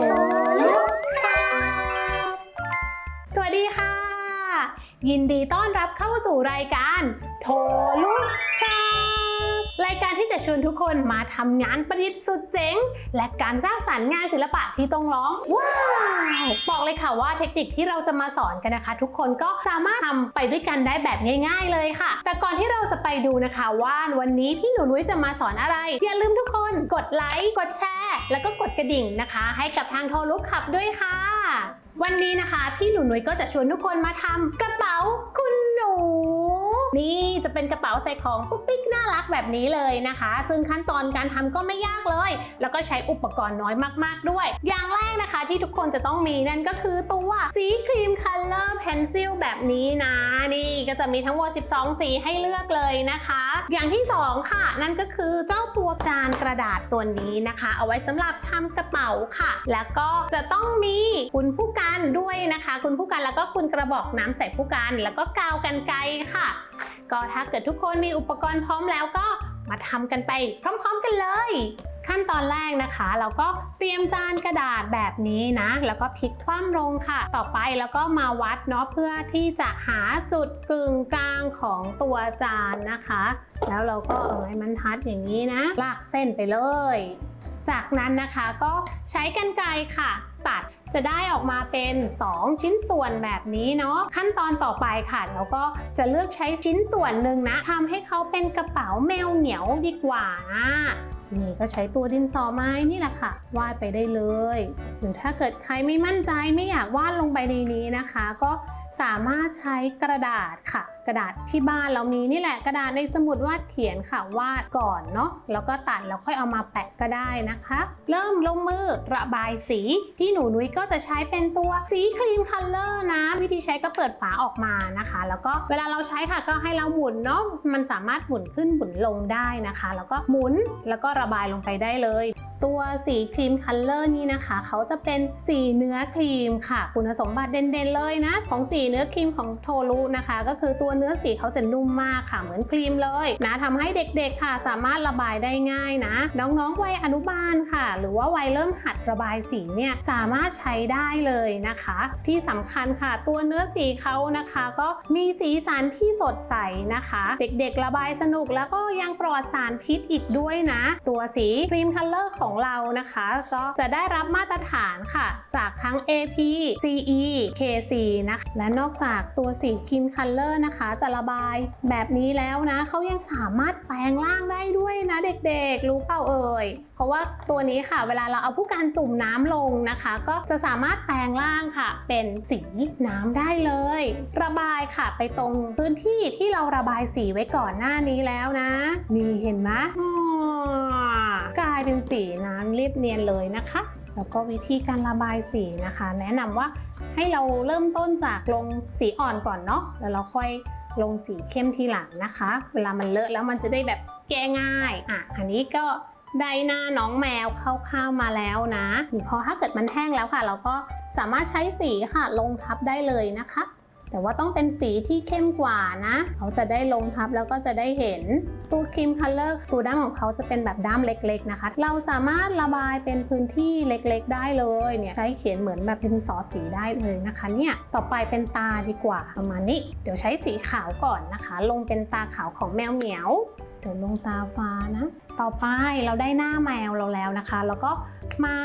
ลุกค่ะสวัสดีค่ะ ยินดีต้อนรับเข้าสู่รายการโทลุกครับ รายการที่จะชวนทุกคนมาทำงานประดิษฐ์สุดเจ๋ง และการสร้างสรรค์งานศิลปะที่ต้องร้อง ว้าวบอกเลยค่ะว่าเทคนิคที่เราจะมาสอนกันนะคะ ทุกคนก็สามารถทำไปด้วยกันได้แบบง่าย ๆ เลยค่ะ แต่ก่อนที่เราจะไปดูนะคะ ว่าวันนี้พี่หนูนุ้ยจะมาสอนอะไรอย่าลืมทุกคนกดไลค์กดแชร์ แล้วก็กดกระดิ่งนะคะ ให้กับทางโทลุกขับด้วยค่ะ วันนี้นะคะ พี่หนูนุ้ยก็จะชวนทุกคนมาทำกระเป๋าคุณหนู นี่จะเป็นกระเป๋าใส่ของปุ๊กปิ๊กน่ารักแบบนี้เลยนะคะ ซึ่งขั้นตอนการทำก็ไม่ยากเลย แล้วก็ใช้อุปกรณ์น้อยมาก ๆ ด้วย อย่างแรกนะคะที่ทุกคนจะต้องมีนั่นก็คือตัวสีครีมคัลเลอร์เพนซิลแบบนี้นะนี่ก็จะมีทั้งหมด 12 สีให้เลือกเลยนะคะ อย่างที่สองค่ะ นั่นก็คือเจ้าตัวจานกระดาษตัวนี้นะคะ เอาไว้สำหรับทำกระเป๋าค่ะ แล้วก็จะต้องมีคุณผู้กันด้วยนะคะ คุณผู้กันแล้วก็คุณกระบอกน้ำใส่ผู้กัน แล้วก็กาวกันไกรค่ะ ก็ถ้าเกิดทุกคนมีอุปกรณ์พร้อมแล้วก็มาทำกันไปพร้อมๆกันเลย ขั้นตอนแรกนะคะ เราก็เตรียมจานกระดาษแบบนี้นะ แล้วก็พลิกคว่ำลงค่ะ ต่อไปแล้วก็มาวัดเนาะเพื่อที่จะหาจุดกึ่งกลางของตัวจานนะคะ แล้วเราก็เอาไว้มันทัดอย่างนี้นะ ลากเส้นไปเลย จากนั้นนะคะก็ใช้กรรไกรค่ะตัดจะได้ออกมาเป็น 2 ชิ้นส่วนแบบนี้เนาะขั้นตอนต่อไปค่ะเราก็จะเลือกใช้ชิ้นส่วนหนึ่งนะทำให้เขาเป็นกระเป๋าแมวเหนียวดีกว่านะนี่ก็ใช้ตัวดินสอไม้นี่แหละค่ะ วาดไปได้เลย หรือถ้าเกิดใครไม่มั่นใจไม่อยากวาดลงไปในนี้นะคะ ก็สามารถใช้กระดาษค่ะ กระดาษที่บ้านเรามีนี่แหละกระดาษในสมุดวาดเขียนค่ะวาดก่อนเนาะแล้วก็ตัดแล้วค่อยเอามาแปะก็ได้นะคะ เริ่มลงมือระบายสีที่หนูนุ้ยก็จะใช้เป็นตัวสีครีมคัลเลอร์นะ วิธีใช้ก็เปิดฝาออกมานะคะ แล้วก็เวลาเราใช้ค่ะก็ให้เราหมุนเนาะมันสามารถหมุนขึ้นหมุนลงได้นะคะ แล้วก็หมุนแล้วก็ระบายลงไปได้เลย ตัวสีครีมคัลเลอร์นี่นะคะ เขาจะเป็นสีเนื้อครีมค่ะ คุณสมบัติเด่นๆเลยนะ ของสีเนื้อครีมของโทรุนะคะ ก็คือตัวเนื้อสีเขาจะนุ่มมากค่ะเหมือนครีมเลยนะทำให้เด็กๆค่ะ สามารถระบายได้ง่ายนะ น้องๆวัยอนุบาลค่ะ หรือว่าวัยเริ่มหัดระบายสีเนี่ยสามารถใช้ได้เลยนะคะ ที่สำคัญค่ะ ตัวเนื้อสีเขานะคะ ก็มีสีสันที่สดใสนะคะ เด็กๆ ระบายสนุกแล้วก็ยังปลอดสารพิษอีกด้วยนะ ตัวสีครีมคัลเลอร์ของของเรานะคะ ก็จะได้รับมาตรฐานค่ะ จากทั้ง AP CE KC นะคะและนอกจากตัวสีครีมคัลเลอร์นะคะ จะระบายแบบนี้แล้วนะเขายังสามารถแปลงร่างได้ด้วยนะเด็กๆ รู้เปล่าเอ่ยเพราะว่าตัวนี้ค่ะ เวลาเราเอาผู้การจุ่มน้ำลงนะคะ ก็จะสามารถแปลงร่างค่ะ เป็นสีน้ำได้เลย ระบายค่ะไปตรงพื้นที่ที่เราระบายสีไว้ก่อนหน้านี้แล้วนะ นี่เห็นไหม กลายเป็นสีน้ำเรียบเนียนเลยนะคะ แล้วก็วิธีการระบายสีนะคะ แนะนำว่าให้เราเริ่มต้นจากลงสีอ่อนก่อนเนาะแล้วเราค่อยลงสีเข้มทีหลังนะคะ เวลามันเลอะแล้วมันจะได้แบบแก้ง่ายอะอันนี้ก็ได้หน้าน้องแมวคร่าๆมาแล้วนะพอถ้าเกิดมันแห้งแล้วค่ะ เราก็สามารถใช้สีค่ะลงทับได้เลยนะคะ แต่ว่าต้องเป็นสีที่เข้มกว่านะ เขาจะได้ลงทับแล้วก็จะได้เห็นตัวครีมคัลเลอร์ตัวด้ามของเขาจะเป็นแบบด้ามเล็กๆนะคะ เราสามารถระบายเป็นพื้นที่เล็กๆ ได้เลยเนี่ยใช้เขียนเหมือนแบบเป็นสอสีได้เลยนะคะเนี่ยต่อไปเป็นตาดีกว่าประมาณนี้ เดี๋ยวใช้สีขาวก่อนนะคะ ลงเป็นตาขาวของแมวเหมียวเดี๋ยวลงตาฟ้านะ ต่อไปเราได้หน้าแมวเราแล้วนะคะ แล้วก็ มา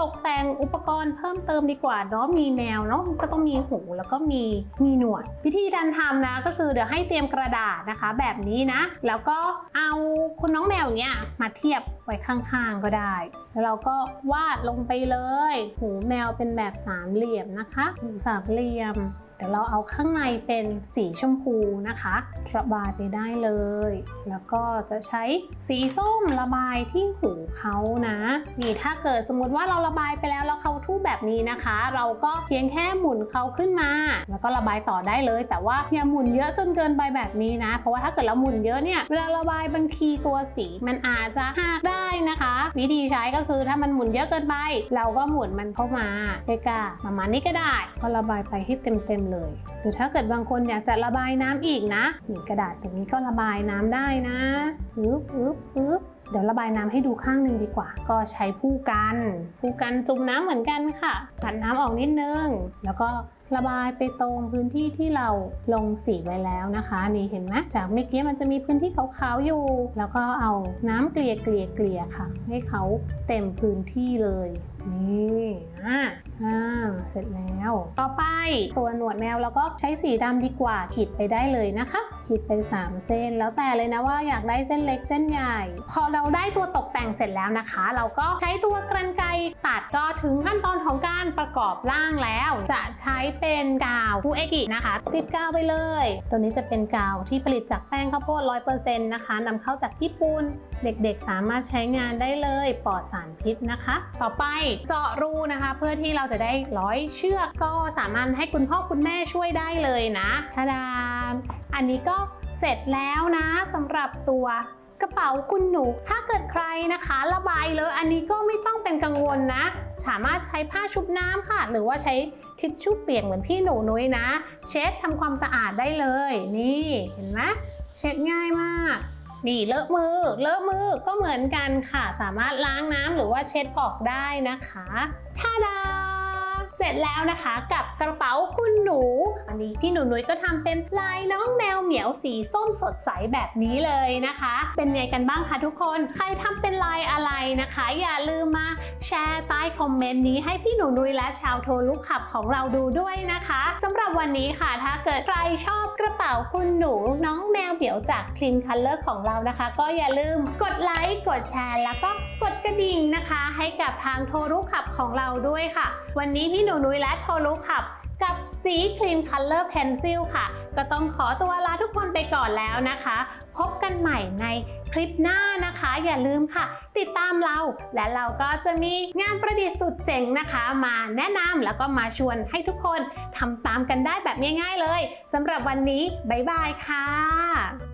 ตกแต่งอุปกรณ์เพิ่มเติมดีกว่าเนาะมีแมวเนาะก็ต้องมีหูแล้วก็มีมีหนวด วิธีการทำนะก็คือเดี๋ยวให้เตรียมกระดาษนะคะ แบบนี้นะ แล้วก็เอาคุณน้องแมวอย่างเงี้ยมาเทียบไว้ข้างๆก็ได้ แล้วเราก็วาดลงไปเลย หูแมวเป็นแบบสามเหลี่ยมนะคะหูสามเหลี่ยม ดี๋ยวเราเอาข้างในเป็นสีชมพูนะคะ ระบายไปได้เลย แล้วก็จะใช้สีส้มระบายที่หูเขานะ นี่ถ้าเกิดสมมติว่าเราระบายไปแล้วแล้วเขา แบบนี้นะคะ เราก็เพียงแค่หมุนเขาขึ้นมา แล้วก็ระบายต่อได้เลย แต่ว่าอย่าหมุนเยอะจนเกินไปแบบนี้นะ เพราะว่าถ้าเกิดเราหมุนเยอะเนี่ยเวลาระบายบางทีตัวสีมันอาจจะหักได้นะคะ วิธีใช้ก็คือถ้ามันหมุนเยอะเกินไป เราก็หมุนมันเข้ามาใกล้ๆประมาณนี้ก็ได้ ก็ระบายไปให้เต็มๆเลย หรือถ้าเกิดบางคนอยากจะระบายน้ำอีกนะนี่กระดาษแบบนี้ก็ระบายน้ำได้นะปึ๊บปึ๊บปึ๊บ เดี๋ยวระบายน้ำให้ดูข้างหนึ่งดีกว่า ก็ใช้ผู้กันผู้กันจุ่มน้ำเหมือนกันค่ะปัดน้ำออกนิดนึง แล้วก็ระบายไปตรงพื้นที่ที่เราลงสีไว้แล้วนะคะ นี่เห็นไหมจากเมื่อกี้มันจะมีพื้นที่ขาวๆอยู่ แล้วก็เอาน้ำเกลี่ยเกลี่ยเกลี่ยค่ะ ให้เขาเต็มพื้นที่เลยนี่อ่าอ่าเสร็จแล้ว ต่อไปตัวหนวดแมวเราก็ใช้สีดำดีกว่าขีดไปได้เลยนะคะ ขีดไป 3 เส้น แล้วแต่เลยนะว่าอยากได้เส้นเล็กเส้นใหญ่ พอเราได้ตัวตกแต่งเสร็จแล้วนะคะ เราก็ใช้ตัวกรรไกรตัดก็ถึงขั้นตอนของการประกอบร่างแล้ว จะใช้เป็นกาวฟูเอกินะคะติดกาวไปเลย ตัวนี้จะเป็นกาวที่ผลิตจากแป้งข้าวโพด100%นะคะนำเข้าจากญี่ปุ่นเด็กๆ สามารถใช้งานได้เลยปลอดสารพิษนะคะ ต่อไปเจาะรูนะคะ เพื่อที่เราจะได้ร้อยเชือกก็สามารถให้คุณพ่อคุณแม่ช่วยได้เลยนะทาดาอันนี้ก็ เสร็จแล้วนะสำหรับตัวกระเป๋าคุณหนู ถ้าเกิดใครนะคะ ระบายเลยอันนี้ก็ไม่ต้องเป็นกังวลนะ สามารถใช้ผ้าชุบน้ำค่ะ หรือว่าใช้ทิชชู่เปียกเหมือนพี่หนูนุ้ยนะ เช็ดทำความสะอาดได้เลย นี่เห็นไหมเช็ดง่ายมากนี่เลอะมือ เลอะมือก็เหมือนกันค่ะ สามารถล้างน้ำหรือว่าเช็ดออกได้นะคะท่าดา เสร็จแล้วนะคะกับกระเป๋าคุณหนู นี้ พี่หนูนุ้ยก็ทำเป็นลายน้องแมวเหมียวสีส้มสดใสแบบนี้เลยนะคะ เป็นไงกันบ้างคะทุกคน ใครทำเป็นลายอะไรนะคะ อย่าลืมมาแชร์ใต้คอมเมนต์นี้ให้พี่หนูนุ้ยและชาวโทรลูกขับของเราดูด้วยนะคะสำหรับวันนี้ค่ะ ถ้าเกิดใครชอบกระเป๋าคุณหนูน้องแมวเหมียวจากคลีนคัลเลอร์ของเรานะคะ ก็อย่าลืมกดไลค์กดแชร์แล้วก็กดกระดิ่งนะคะ ให้กับทางโทรลูกขับของเราด้วยค่ะ วันนี้พี่หนูนุ้ยและโทรลูกขับ สีครีมคัลเลอร์เพนซิลค่ะ ก็ต้องขอตัวลาทุกคนไปก่อนแล้วนะคะ พบกันใหม่ในคลิปหน้านะคะ อย่าลืมค่ะ ติดตามเราและเราก็จะมีงานประดิษฐ์สุดเจ๋งนะคะ มาแนะนำแล้วก็มาชวนให้ทุกคนทำตามกันได้แบบง่าย ๆ เลยสำหรับวันนี้บ๊ายบายค่ะ